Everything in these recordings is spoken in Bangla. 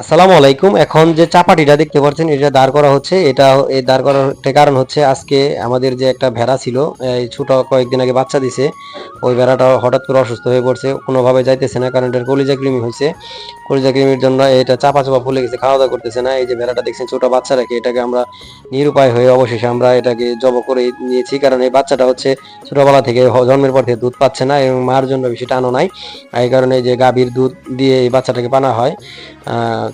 আসসালামু আলাইকুম। এখন যে চাপাটিটা দেখতে পাচ্ছেন, এটা দাঁড় করা হচ্ছে। এটা এই দাঁড় করার কারণ হচ্ছে আজকে আমাদের যে একটা ভেড়া ছিল, এই ছোট কয়েকদিন আগে বাচ্চা দিছে, ওই ভেড়াটা হঠাৎ করে অসুস্থ হয়ে পড়ছে। কোনোভাবে যাইতেছে না, কারণ এটার কলিজা কৃমি হয়েছে কলিজা কৃমির জন্য এটা চাপা চাপা ফুলে গেছে খাওয়া দাওয়া করতেছে না। এই যে ভেড়াটা দেখছেন, ছোট বাচ্চা রেখে এটাকে আমরা নিরুপায় হয়ে অবশেষে আমরা এটাকে জব করে নিয়েছি, কারণ এই বাচ্চাটা হচ্ছে ছোটবেলা থেকে জন্মের পর থেকে দুধ পাচ্ছে না এবং মার জন্য বেশি টানো নাই। এই কারণে যে গাভীর দুধ দিয়ে এই বাচ্চাটাকে পানা হয়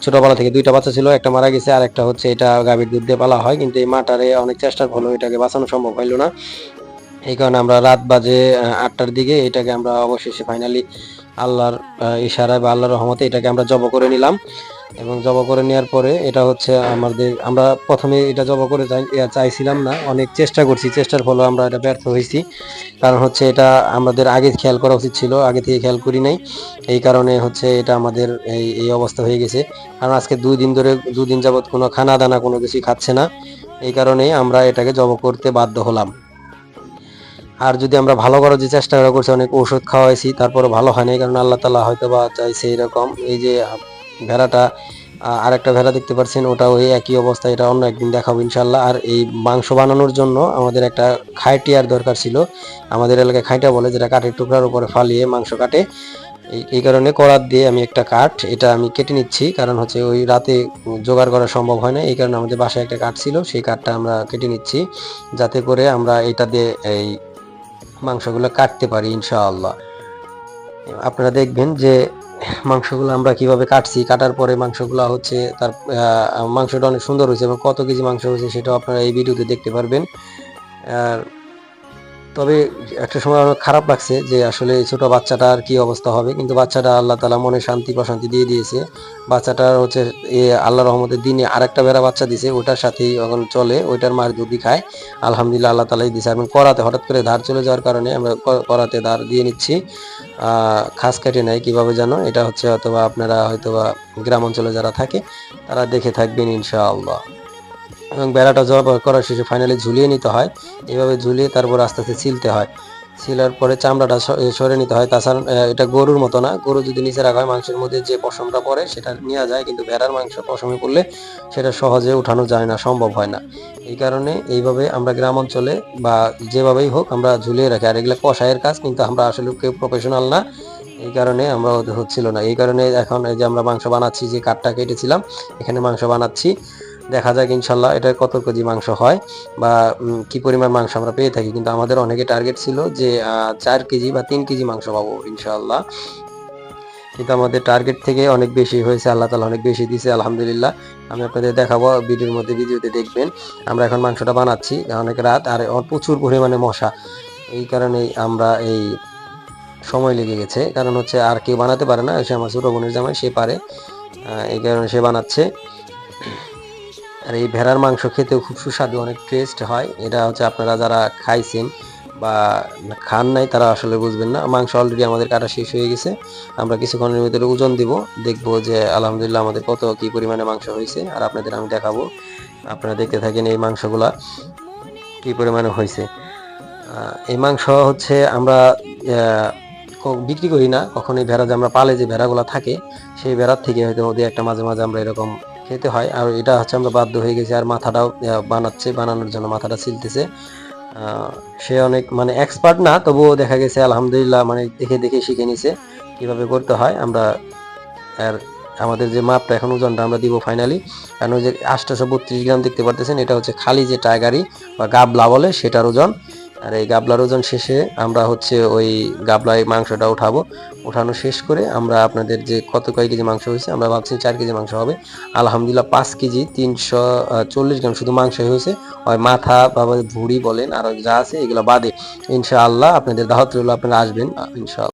ছোটবেলা থেকে দুইটা বাচ্চা ছিল, একটা মারা গেছে আর একটা হচ্ছে এটা গাভীর দুধ দিয়ে পালা হয়, কিন্তু এই মাটারে অনেক চেষ্টার ফলে এটাকে বাঁচানো সম্ভব হইল না। এই কারণে আমরা রাত বাজে আটটার দিকে এটাকে আমরা অবশেষে ফাইনালি আল্লাহর ইশারায় বা আল্লাহর রহমতে এটাকে আমরা জব করে নিলাম। এবং জব করে নেওয়ার পরে এটা হচ্ছে আমাদের, আমরা প্রথমে এটা জব করে চাই- চাইছিলাম না, অনেক চেষ্টা করছি, চেষ্টার ফলে আমরা এটা ব্যর্থ হয়েছি। কারণ হচ্ছে এটা আমাদের আগে খেয়াল করা উচিত ছিল, আগে থেকে খেয়াল করি নাই। এই কারণে হচ্ছে এটা আমাদের এই এই অবস্থা হয়ে গেছে। কারণ আজকে দুই দিন ধরে, দুদিন যাবত কোনো খানা দানা কোনো কিছুই খাচ্ছে না। এই কারণেই আমরা এটাকে জব করতে বাধ্য হলাম। আর যদি আমরা ভালো করার যে চেষ্টা করছি অনেক ওষুধ খাওয়াইছি তারপরে ভালো হয় না এই কারণে আল্লাহ তালা হয়তো বা চাইছে এরকম। এই যে ভেড়াটা আহ, আরেকটা ভেড়া দেখতে পাচ্ছেন ওটা ওই একই অবস্থা এটা অন্য একদিন দেখাবো ইনশাল্লাহ আর এই মাংস বানানোর জন্য আমাদের একটা খাইটিয়ার দরকার ছিল। আমাদের এলাকায় খাইটা বলে যেটা কাঠের টুকরার উপরে ফালিয়ে মাংস কাটে। এই এই কারণে করাত দিয়ে আমি একটা কাঠ এটা আমি কেটে নিচ্ছি কারণ হচ্ছে ওই রাতে জোগাড় করা সম্ভব হয় না। এই কারণে আমাদের বাসায় একটা কাঠ ছিল সেই কাঠটা আমরা কেটে নিচ্ছি যাতে করে আমরা এটা দিয়ে এই মাংসগুলো কাটতে পারি, ইনশাআল্লাহ। আপনারা দেখবেন যে মাংসগুলো আমরা কীভাবে কাটছি, কাটার পরে মাংসগুলো হচ্ছে তার মাংসটা অনেক সুন্দর হয়েছে এবং কত কেজি মাংস হয়েছে সেটাও আপনারা এই ভিডিওতে দেখতে পারবেন। আর তবে একটা সময় অনেক খারাপ লাগছে যে আসলে ছোট বাচ্চাটার কি অবস্থা হবে। কিন্তু বাচ্চাটা আল্লাহ তালা মনে শান্তি প্রশান্তি দিয়ে দিয়েছে। বাচ্চাটার হচ্ছে এ আল্লাহ রহমতের দিনে আরেকটা বেড়া বাচ্চা দিছে, ওটার সাথেই এখন চলে, ওইটার মার দুধই খায়। আলহামদুলিল্লাহ আল্লাহ তালাই দিছে। এবং করাতে হঠাৎ করে ধার চলে যাওয়ার কারণে আমরা করাতে ধার দিয়ে নিচ্ছি। খাস কেটে নেয় কীভাবে জানো? এটা হচ্ছে হয়তোবা আপনারা হয়তোবা গ্রাম অঞ্চলে যারা থাকে, তারা দেখে থাকবেন ইনশাআল্লাহ। এবং বেড়াটা জবাই করার শেষে ফাইনালি ঝুলিয়ে নিতে হয়। এভাবে ঝুলিয়ে তারপর আস্তে আস্তে ছিলতে হয়। ছিলার পরে চামড়াটা সরে নিতে হয়। তাছাড়া এটা গরুর মতো না। গরু যদি নিচে রাখা হয়, মাংসের মধ্যে যে পশমটা পড়ে, সেটা নেওয়া যায়। কিন্তু ভেড়ার মাংস পশমে পড়লে সেটা সহজে উঠানো যায় না, সম্ভব হয় না। এই কারণে এইভাবে আমরা গ্রাম অঞ্চলে বা যেভাবেই হোক আমরা ঝুলিয়ে রাখি। আর এগুলো কষায়ের কাজ, কিন্তু আমরা আসলে কেউ প্রফেশনাল না। এই কারণে আমরা হচ্ছিল না। এই কারণে এখন এই যে আমরা মাংস বানাচ্ছি, যে কাঠটা কেটেছিলাম, এখানে মাংস বানাচ্ছি। দেখা যাক ইনশাল্লাহ এটা কত কেজি মাংস হয় বা কি পরিমাণ মাংস আমরা পেয়ে থাকি। কিন্তু আমাদের অনেকে টার্গেট ছিল যে চার কেজি বা তিন কেজি মাংস পাবো ইনশাল্লাহ কিন্তু আমাদের টার্গেট থেকে অনেক বেশি হয়েছে, আল্লাহ তালা অনেক বেশি দিয়েছে আলহামদুলিল্লাহ। আমি আপনাদের দেখাবো, ভিডিওর মধ্যে, ভিডিওতে দেখবেন। আমরা এখন মাংসটা বানাচ্ছি, অনেক রাত, আর প্রচুর পরিমাণে মশা। এই কারণেই আমরা এই সময় লেগে গেছে। কারণ হচ্ছে, আর কেউ বানাতে পারে না, সে আমার ছোটো বোনের জামাই, সে পারে। এই কারণে সে বানাচ্ছে। আর এই ভেড়ার মাংস খেতেও খুব সুস্বাদু, অনেক টেস্ট হয়। এটা হচ্ছে আপনারা যারা খাইছেন বা খান নাই, তারা আসলে বুঝবেন না। মাংস অলরেডি আমাদের কাটা শেষ হয়ে গেছে। আমরা কিছুক্ষণের ভিতরে ওজন দিব, দেখব যে আলহামদুলিল্লাহ আমাদের কত কি পরিমাণে মাংস হয়েছে। আর আপনাদের আমি দেখাবো, আপনারা দেখতে থাকেন এই মাংসগুলা কি পরিমাণে হয়েছে। এই মাংস হচ্ছে আমরা বিক্রি করি না। কখন এই ভেড়া যে আমরা পালে যে ভেড়াগুলা থাকে, সেই ভেড়ার থেকে হয়তো ওদের একটা মাঝে মাঝে আমরা এরকম খেতে হয় আর এটা হচ্ছে আমরা বাধ্য হয়ে গেছি আর মাথাটাও বানাচ্ছে, বানানোর জন্য মাথাটা ছিলতেছে সে অনেক মানে এক্সপার্ট না, তবুও দেখা গেছে আলহামদুলিল্লাহ মানে দেখে দেখে শিখে নিছে কীভাবে করতে হয়। আমরা আর আমাদের যে মাপটা এখন ওজনটা আমরা দিব ফাইনালি কারণ ওই যে আটশোশো বত্রিশ গ্রাম দেখতে পারতেছেন, এটা হচ্ছে খালি যে টাইগারি বা গাবলা বলে সেটার ওজন। আর এই গাবলার ওজন শেষে আমরা হচ্ছে ওই গাবলায় মাংসটা উঠাবো। উঠানো শেষ করে আমরা আপনাদের যে কত কয় কেজি মাংস হয়েছে, আমরা ভাবছি চার কেজি মাংস হবে। আলহামদুলিল্লাহ পাঁচ কেজি তিনশো চল্লিশ গ্রাম শুধু মাংস হয়েছে। ওই মাথা বা ভুড়ি বলেন, আর যা আছে এগুলো বাদে। ইনশাআল্লাহ আপনাদের দাওয়াত রইল, আপনারা আসবেন ইনশাআল্লাহ।